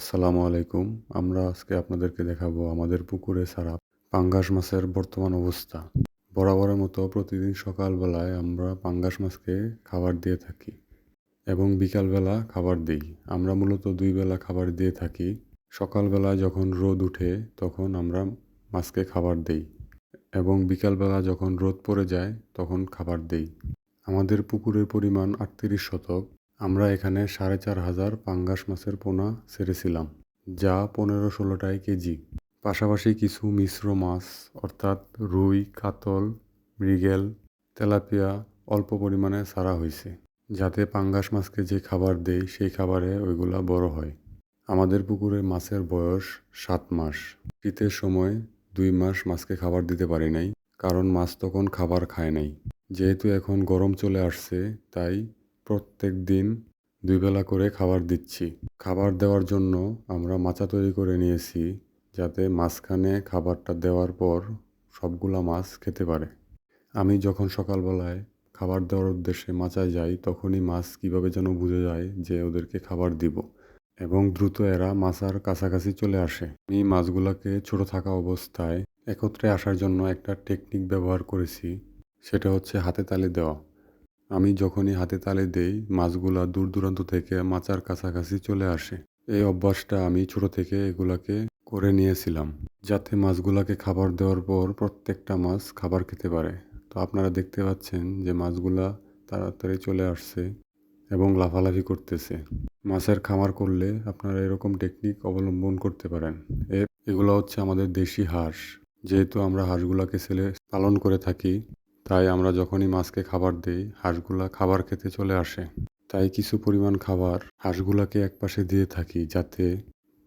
আসসালামু আলাইকুম। আমরা আজকে আপনাদেরকে দেখাবো আমাদের পুকুরে ছাড়া পাঙ্গাস মাছের বর্তমান অবস্থা। বরাবরের মতো প্রতিদিন সকালবেলায় আমরা পাঙ্গাস মাছকে খাবার দিয়ে থাকি এবং বিকালবেলা খাবার দিই। আমরা মূলত দুই বেলা খাবার দিয়ে থাকি। সকালবেলা যখন রোদ উঠে তখন আমরা মাছকে খাবার দেই এবং বিকালবেলা যখন রোদ পড়ে যায় তখন খাবার দেই। আমাদের পুকুরের পরিমাণ আটত্রিশ শতক। আমরা এখানে সাড়ে চার হাজার পাঙ্গাস মাছের পোনা ছেড়েছিলাম যা পনেরো ষোলোটায় কেজি। পাশাপাশি কিছু মিশ্র মাছ, অর্থাৎ রুই, কাতল, মৃগেল, তেলাপিয়া অল্প পরিমাণে ছাড়া হয়েছে, যাতে পাঙ্গাস মাছকে যে খাবার দেই সেই খাবারে ওইগুলা বড় হয়। আমাদের পুকুরে মাছের বয়স সাত মাস। শীতের সময় দুই মাস মাছকে খাবার দিতে পারি নাই, কারণ মাছ তখন খাবার খায় নাই। যেহেতু এখন গরম চলে আসছে, তাই প্রত্যেক দিন দুই বেলা করে খাবার দিচ্ছি। খাবার দেওয়ার জন্য আমরা মাচা তৈরি করে নিয়েছি যাতে মাঝখানে খাবারটা দেওয়ার পর সবগুলা মাছ খেতে পারে। আমি যখন সকালবেলায় খাবার দেওয়ার উদ্দেশ্যে মাচায় যাই, তখনই মাছ কীভাবে যেন বুঝে যায় যে ওদেরকে খাবার দিব এবং দ্রুত এরা মাছার কাছাকাছি চলে আসে। আমি মাছগুলোকে ছোট থাকা অবস্থায় একত্রে আসার জন্য একটা টেকনিক ব্যবহার করেছি, সেটা হচ্ছে হাতে তালি দেওয়া। আমি যখনই হাতে তালে দেই, মাছগুলা দূর দূরান্ত থেকে মাচার কাছাকাছি চলে আসে। এই অভ্যাসটা আমি ছোট থেকে এগুলাকে করে নিয়েছিলাম, যাতে মাছগুলাকে খাবার দেওয়ার পর প্রত্যেকটা মাছ খাবার খেতে পারে। তো আপনারা দেখতে পাচ্ছেন যে মাছগুলা তাড়াতাড়ি চলে আসছে এবং লাফালাফি করতেছে। মাছের খামার করলে আপনারা এরকম টেকনিক অবলম্বন করতে পারেন। এর, এগুলো হচ্ছে আমাদের দেশি হাঁস। যেহেতু আমরা হাঁসগুলাকে ছেলে পালন করে থাকি তাই আমরা যখনই মাছকে খাবার দিই, হাঁসগুলা খাবার খেতে চলে আসে। তাই কিছু পরিমাণ খাবার হাঁসগুলাকে একপাশে দিয়ে থাকি যাতে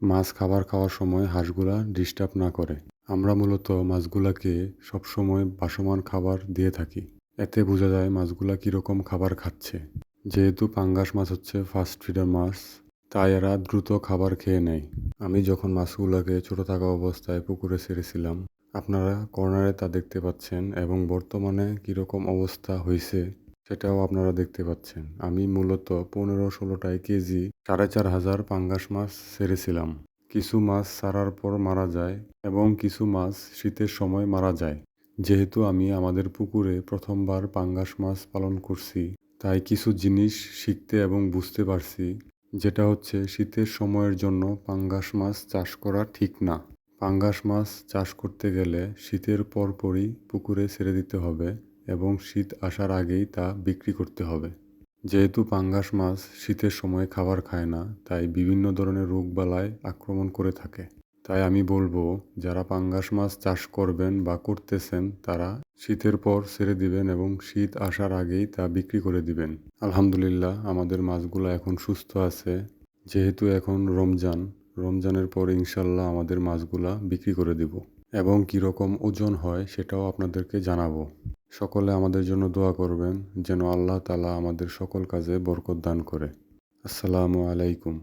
মাছ খাবার খাওয়ার সময় হাঁসগুলা ডিস্টার্ব না করে। আমরা মূলত মাছগুলাকে সবসময় বাসমান খাবার দিয়ে থাকি। এতে বোঝা যায় মাছগুলা কীরকম খাবার খাচ্ছে। যেহেতু পাঙ্গাস মাছ হচ্ছে ফাস্ট ফিডার মাছ, তাই এরা দ্রুত খাবার খেয়ে নেয়। আমি যখন মাছগুলোকে ছোট থাকা অবস্থায় পুকুরে ছেড়েছিলাম আপনারা কর্নারে তা দেখতে পাচ্ছেন এবং বর্তমানে কীরকম অবস্থা হয়েছে সেটাও আপনারা দেখতে পাচ্ছেন। আমি মূলত পনেরো ষোলোটায় কেজি সাড়ে চার হাজার পাঙ্গাস মাছ ছেড়েছিলাম কিছু মাছ ছাড়ার পর মারা যায় এবং কিছু মাছ শীতের সময় মারা যায়। যেহেতু আমি আমাদের পুকুরে প্রথমবার পাঙ্গাস মাছ পালন করছি, তাই কিছু জিনিস শিখতে এবং বুঝতে পারছি, যেটা হচ্ছে শীতের সময়ের জন্য পাঙ্গাস মাছ চাষ করা ঠিক না। পাঙ্গাস মাছ চাষ করতে গেলে শীতের পরপরই পুকুরে ছেড়ে দিতে হবে এবং শীত আসার আগেই তা বিক্রি করতে হবে। যেহেতু পাঙ্গাস মাছ শীতের সময় খাবার খায় না, তাই বিভিন্ন ধরনের রোগবালায় আক্রমণ করে থাকে। তাই আমি বলব, যারা পাঙ্গাস মাছ চাষ করবেন বা করতেছেন, তারা শীতের পর ছেড়ে দিবেন এবং শীত আসার আগেই তা বিক্রি করে দিবেন। আলহামদুলিল্লাহ, আমাদের মাছগুলো এখন সুস্থ আছে। যেহেতু এখন রমজান রমজানের পর ইনশাল্লাহ আমাদের মাছগুলা বিক্রি করে দিব। এবং কীরকম ওজন হয় সেটাও আপনাদেরকে জানাব। সকলে আমাদের জন্য দোয়া করবেন, যেন আল্লাহ তালা আমাদের সকল কাজে বরকত দান করে। আসসালামু আলাইকুম।